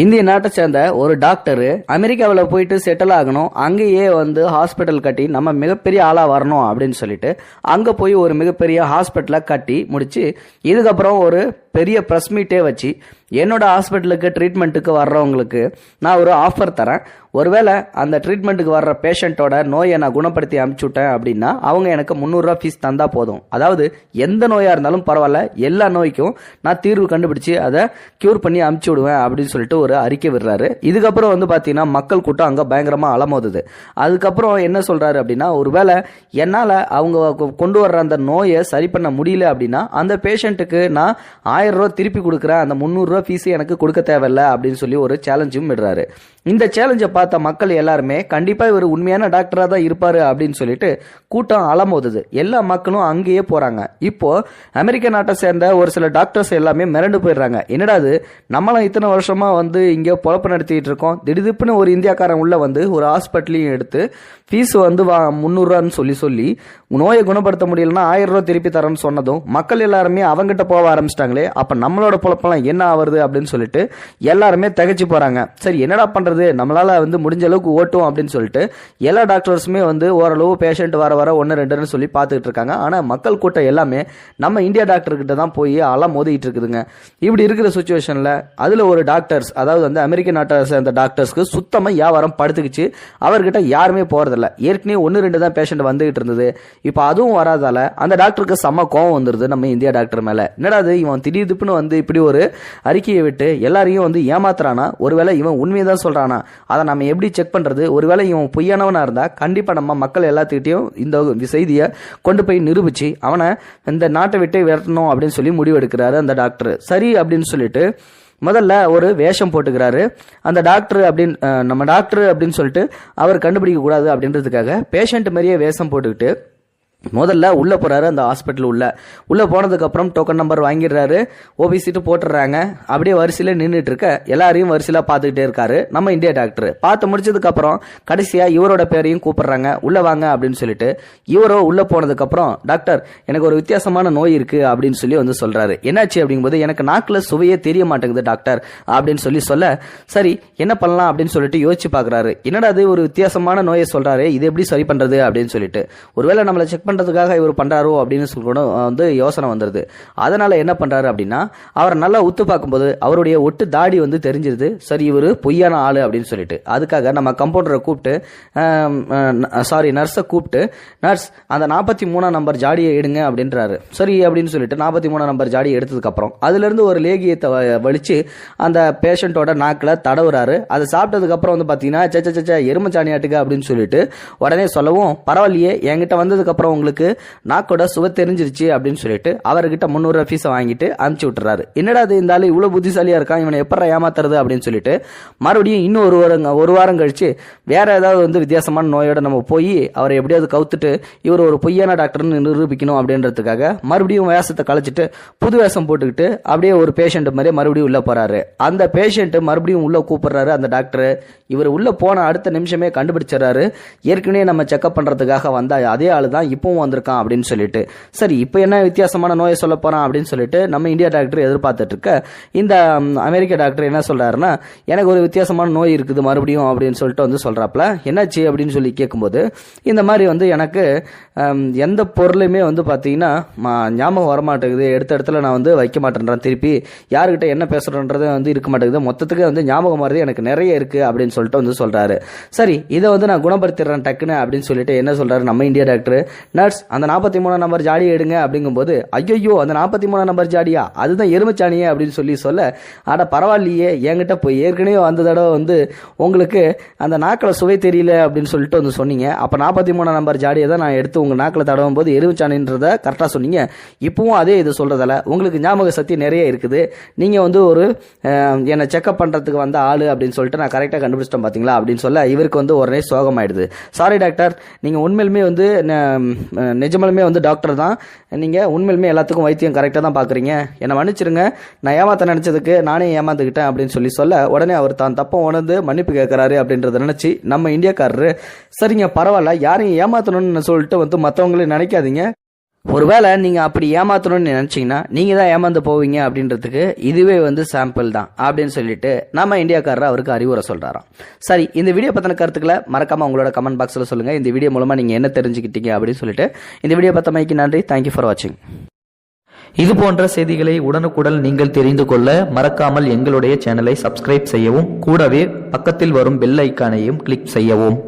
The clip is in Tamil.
இந்திய நாட்டை சேர்ந்த ஒரு டாக்டர் அமெரிக்காவில் போயிட்டு செட்டில் ஆகணும். அங்கேயே வந்து ஹாஸ்பிட்டல் கட்டி நம்ம மிகப்பெரிய ஆளாக வரணும் அப்படின்னு சொல்லிட்டு அங்கே போய் ஒரு மிகப்பெரிய ஹாஸ்பிட்டலை கட்டி முடிச்சு இதுக்கப்புறம் ஒரு பெரிய ப்ரெஸ் மீட்டே வச்சு என்னோட ஹாஸ்பிட்டலுக்கு ட்ரீட்மெண்ட்டுக்கு வர்றவங்களுக்கு நான் ஒரு ஆஃபர் தரேன். ஒருவேளை அந்த ட்ரீட்மெண்ட்டுக்கு வர்ற பேஷண்ட்டோட நோயை நான் குணப்படுத்தி அனுப்பிச்சு விட்டேன் அப்படின்னா அவங்க எனக்கு முந்நூறுரூவா ஃபீஸ் தந்தால் போதும். அதாவது எந்த நோயாக இருந்தாலும் பரவாயில்ல எல்லா நோய்க்கும் நான் தீர்வு கண்டுபிடிச்சி அதை க்யூர் பண்ணி அனுப்பிச்சு விடுவேன் அப்படின்னு சொல்லிட்டு ஒரு அறிக்கை விடுறாரு. இதுக்கப்புறம் வந்து பார்த்தீங்கன்னா மக்கள் கூட்டம் அங்கே பயங்கரமாக அலமோதுது. அதுக்கப்புறம் என்ன சொல்கிறாரு அப்படின்னா ஒருவேளை என்னால் அவங்க கொ- கொண்டு வர்ற அந்த நோயை சரி பண்ண முடியல அப்படின்னா அந்த பேஷண்ட்டுக்கு நான் ஆயிரம் ரூபா திருப்பி கொடுக்குறேன் அந்த முந்நூறுரூவா ஃபீஸ் எனக்கு கொடுக்க தேவையில்ல அப்படின்னு சொல்லி ஒரு சேலஞ்சும் விடுறாரு. இந்த சேலஞ்சை பார்த்த மக்கள் எல்லாருமே கண்டிப்பாக இவர் உண்மையான டாக்டராக தான் இருப்பார் அப்படின்னு சொல்லிட்டு கூட்டம் அலமோதுது எல்லா மக்களும் அங்கேயே போகிறாங்க இப்போது அமெரிக்க நாட்டை சேர்ந்த ஒரு சில டாக்டர்ஸ் எல்லாமே மிரண்டு போயிடுறாங்க. என்னடா இது? இத்தனை வருஷமாக வந்து இங்கே பொழப்பு நடத்திட்டு இருக்கோம். திடீர்னு ஒரு இந்தியாக்காரன் உள்ளே வந்து ஒரு ஹாஸ்பிட்டலையும் எடுத்து ஃபீஸ் வந்து வா முந்நூறுரூவான்னு சொல்லி சொல்லி நோயை குணப்படுத்த முடியலன்னா ஆயிரம் ரூபா திருப்பி தரேன்னு சொன்னதும் மக்கள் எல்லாருமே அவங்ககிட்ட போக ஆரம்பிச்சிட்டாங்களே அப்போ நம்மளோட பொழப்பெல்லாம் என்ன ஆகுது அப்படின்னு சொல்லிட்டு எல்லாருமே திகைச்சு போகிறாங்க சரி என்னடா பண்ணுறது நம்மளால வந்து முடிஞ்ச அளவுக்கு ஓட்டும் அப்படின்னு சொல்லிட்டு எல்லா டாக்டர்ஸுமே வந்து ஓரளவு பேஷண்ட் வர வர ஒன்று ரெண்டுன்னு சொல்லி பார்த்துக்கிட்டு இருக்காங்க. ஆனால் மக்கள் கூட்டம் எல்லாமே நம்ம இந்தியா டாக்டர்கிட்ட தான் போய் அலம் மோதிக்கிட்டு இருக்குதுங்க. இப்படி இருக்கிற சுச்சுவேஷனில் அதில் ஒரு டாக்டர்ஸ் அதாவது வந்து அமெரிக்க நாட்டை சேர்ந்த டாக்டர்ஸ்க்கு சுத்தமாக வியாபாரம் படுத்துக்கிச்சு. அவர்கிட்ட யாருமே போகிறதில்ல ஏற்கனவே ஒன்று ரெண்டு தான் பேஷண்ட் வந்துகிட்டு இருந்தது. இப்போ அதுவும் வராதால அந்த டாக்டருக்கு செம்ம கோவம் வந்துடுது நம்ம இந்தியா டாக்டர் மேலே. என்னடா இது இவன் திடீர் திப்புன்னு வந்து இப்படி ஒரு அறிக்கையை விட்டு எல்லாரையும் வந்து ஏமாத்துறானா? ஒருவேளை இவன் உண்மையை தான் சொல்கிறான் அதை நம்ம எப்படி செக் பண்ணுறது ஒருவேளை இவன் பொய்யானவனாக இருந்தால் கண்டிப்பாக நம்ம மக்கள் எல்லாத்துக்கிட்டையும் இந்த செய்தியை கொண்டு போய் நிரூபிச்சு அவனை இந்த நாட்டை விட்டே விரட்டணும் அப்படின்னு சொல்லி முடிவெடுக்கிறாரு அந்த டாக்டர் சரி அப்படின்னு சொல்லிட்டு முதல்ல ஒரு வேஷம் போட்டுக்கிறாரு. அந்த டாக்டர் அப்படின்னு நம்ம டாக்டர் அப்படின்னு சொல்லிட்டு அவர் கண்டுபிடிக்க கூடாது அப்படின்றதுக்காக பேஷண்ட் மாதிரியே வேஷம் போட்டுக்கிட்டு முதல்ல உள்ள போறாரு அந்த ஹாஸ்பிட்டல் உள்ள. உள்ள போனதுக்கு அப்புறம் டோக்கன் நம்பர் வாங்கிடுறாரு. ஓபிசிட்டு போட்டுடுறாங்க. அப்படியே வரிசையில நின்றுட்டு இருக்க. எல்லாரையும் வரிசையில பார்த்துக்கிட்டே இருக்காரு. நம்ம இந்தியா டாக்டர் பார்த்து முடிச்சதுக்கு அப்புறம் கடைசியா இவரோட பேரையும் கூப்பிடுறாங்க. உள்ள வாங்க அப்படின்னு சொல்லிட்டு இவரோ உள்ள போனதுக்கு அப்புறம் டாக்டர் எனக்கு ஒரு வித்தியாசமான நோய் இருக்கு அப்படின்னு சொல்லி வந்து சொல்றாரு. என்னாச்சு அப்படிங்கும்போது எனக்கு நாக்குல சுவையே தெரிய மாட்டேங்குது டாக்டர் அப்படின்னு சொல்லி சொல்ல சரி என்ன பண்ணலாம்? அப்படின்னு சொல்லிட்டு யோசிச்சு பார்க்குறாரு. என்னடா அது ஒரு வித்தியாசமான நோயை சொல்றாரு. இது எப்படி சரி பண்றது? அப்படின்னு சொல்லிட்டு. ஒருவேளை நம்மளை செக் பண்ணுறதுக்காக இவர் பண்ணுறாரோ அப்படின்னு சொல்லி கூட வந்து யோசனை வந்துடுது அதனால் என்ன பண்ணுறாரு அப்படின்னா அவரை நல்லா உத்து பார்க்கும்போது அவருடைய ஒட்டு தாடி வந்து தெரிஞ்சிருது. சரி இவர் பொய்யான ஆள் அப்படின்னு சொல்லிட்டு. அதுக்காக நம்ம கம்பவுண்டரை கூப்பிட்டு சாரி நர்ஸை கூப்பிட்டு நர்ஸ் அந்த நாற்பத்தி மூணாம் நம்பர் ஜாடியை எடுங்க அப்படின்றாரு. சரி அப்படின்னு சொல்லிட்டு நாற்பத்தி மூணாம் நம்பர் ஜாடியை எடுத்ததுக்கப்புறம் அதுலேருந்து ஒரு லேகியத்தை வ- வலிச்சு அந்த பேஷண்ட்டோட நாக்கில் தடவுறாரு. அதை சாப்பிட்டதுக்கப்புறம் வந்து பார்த்தீங்கன்னா சச்ச சச்ச எருமச்சாணியாட்டுக்கு அப்படின்னு சொல்லிட்டு உடனே சொல்லவும் பரவாயில்லையே என்கிட்ட வந்ததுக்கப்புறம் உங்களுக்கு நாக்கோட சுவை தெரிஞ்சிருச்சு அப்படின்னு சொல்லிட்டு அவர்கிட்ட முந்நூறு ஃபீஸை வாங்கிட்டு அனுப்பிச்சு விட்டுறாரு. என்னடா இது இந்த ஆளு இவ்வளவு புத்திசாலியாக இருக்கான்? இவனை எப்படா ஏமாத்துறது அப்படின்னு சொல்லிட்டு மறுபடியும் இன்னும் ஒரு வாரம் ஒரு வாரம் கழிச்சு வேற ஏதாவது வந்து வித்தியாசமான நோயோட நம்ம போய் அவரை எப்படியாவது கவுத்துட்டு இவர் ஒரு பொய்யான டாக்டர்னு நிரூபிக்கணும் அப்படின்றதுக்காக மறுபடியும் வேஷத்தை கழிச்சிட்டு புது வேஷம் போட்டுக்கிட்டு அப்படியே ஒரு பேஷண்ட் மாதிரி மறுபடியும் உள்ள போறாரு. அந்த பேஷண்ட் மறுபடியும் உள்ள கூப்பிடுறாரு அந்த டாக்டர் இவர் உள்ள போன அடுத்த நிமிஷமே கண்டுபிடிச்சிடறாரு. ஏற்கனவே நம்ம செக்அப் பண்றதுக்காக வந்த அதே ஆள் தான் இப்பவும் வந்திருக்கான் அப்படின்னு சொல்லிட்டு. சரி இப்போ என்ன வித்தியாசமான நோயை சொல்ல போறான் அப்படின்னு சொல்லிட்டு நம்ம இந்தியா டாக்டர் எதிர்பார்த்துட்டு இருக்க இந்த அமெரிக்க டாக்டர் என்ன சொல்றாருன்னா எனக்கு ஒரு வித்தியாசமான நோய் இருக்குது மறுபடியும் அப்படின்னு சொல்லிட்டு வந்து சொல்றாப்ல என்னாச்சு அப்படின்னு சொல்லி கேட்கும்போது இந்த மாதிரி வந்து எனக்கு எந்த பொருளையுமே வந்து பார்த்தீங்கன்னா ஞாபகம் வரமாட்டேங்குது. எடுத்த இடத்துல நான் வந்து வைக்க மாட்டேன்றேன். திருப்பி யாருக்கிட்ட என்ன பேசுகிறேன்றது வந்து இருக்க மாட்டேங்குது. மொத்தத்துக்கு வந்து ஞாபகம் வரது எனக்கு நிறைய இருக்கு அப்படின்னு சொல்லிட்டு வந்து சொல்றாரு. சரி இதை வந்து நான் குணப்படுத்திடுறேன் டக்குன்னு அப்படின்னு சொல்லிட்டு என்ன சொல்றாரு நம்ம இந்தியா டாக்டர்? நர்ஸ் அந்த நாற்பத்தி மூணாம் நம்பர் ஜாடியை எடுங்க அப்படிங்கும்போது ஐயோ அந்த நாற்பத்தி மூணாம் நம்பர் ஜாடியா? அதுதான் எருமைச்சாணியே அப்படின்னு சொல்லி சொல்ல ஆட பரவாயில்லையே என்கிட்ட போய் ஏற்கனவே வந்த தடவை வந்து உங்களுக்கு அந்த நாக்கில் சுவை தெரியல அப்படின்னு சொல்லிட்டு வந்து சொன்னீங்க. அப்போ நாற்பத்தி மூணாம் நம்பர் ஜாடியை தான் நான் எடுத்து உங்கள் நாக்கில் தடவும் போது எருமைச்சாணின்றதை கரெக்டாக சொன்னீங்க. இப்பவும் அதே இது சொல்கிறதால உங்களுக்கு ஞாபக சக்தி நிறைய இருக்குது. நீங்கள் வந்து ஒரு என்னை செக்அப் பண்ணுறதுக்கு வந்த ஆள் அப்படின்னு சொல்லிட்டு நான் கரெக்டாக கண்டுபிடிச்சிட்டேன் பார்த்தீங்களா அப்படின்னு சொல்ல இவருக்கு வந்து உடனே சோகமாயிடுது. சாரி டாக்டர் நீங்கள் உண்மையிலுமே வந்து ந- நிஜமாலுமே வந்து டாக்டர் தான். நீங்கள் உண்மையிலுமே எல்லாத்துக்கும் வைத்தியம் கரெக்டாக தான் பார்க்குறீங்க என்னை மன்னிச்சிருங்க. நான் ஏமாத்த நினச்சதுக்கு நானே ஏமாந்துக்கிட்டேன் அப்படின்னு சொல்லி சொல்ல உடனே அவர் தான் தப்பை உணர்ந்து மன்னிப்பு கேட்குறாரு அப்படின்றத நினச்சி நம்ம இந்தியாக்காரரு சரிங்க பரவாயில்ல யாரையும் ஏமாத்தணும்னு சொல்லிட்டு வந்து மற்றவங்களையும் நினைக்காதீங்க. ஒருவேளை நீங்கள் அப்படி ஏமாத்தணும்னு நினச்சிங்கன்னா நீங்கள் தான் ஏமாந்து போவீங்க அப்படின்றதுக்கு இதுவே வந்து சாம்பிள் தான் அப்படின்னு சொல்லிட்டு நம்ம இந்தியாக்காரர் அவருக்கு அறிவுரை சொல்கிறாராம் சரி இந்த வீடியோ பற்றின கருத்துக்களை மறக்காமல் உங்களோட கமெண்ட் பாக்ஸில் சொல்லுங்கள் இந்த வீடியோ மூலமாக நீங்கள் என்ன தெரிஞ்சுக்கிட்டீங்க அப்படின்னு சொல்லிட்டு இந்த வீடியோ பத்தமைக்கு நன்றி. தேங்க்யூ ஃபார் வாட்சிங் இது போன்ற செய்திகளை உடனுக்குடன் நீங்கள் தெரிந்து கொள்ள மறக்காமல் எங்களுடைய சேனலை சப்ஸ்கிரைப் செய்யவும் கூடவே பக்கத்தில் வரும் பெல் ஐக்கானையும் கிளிக் செய்யவும்.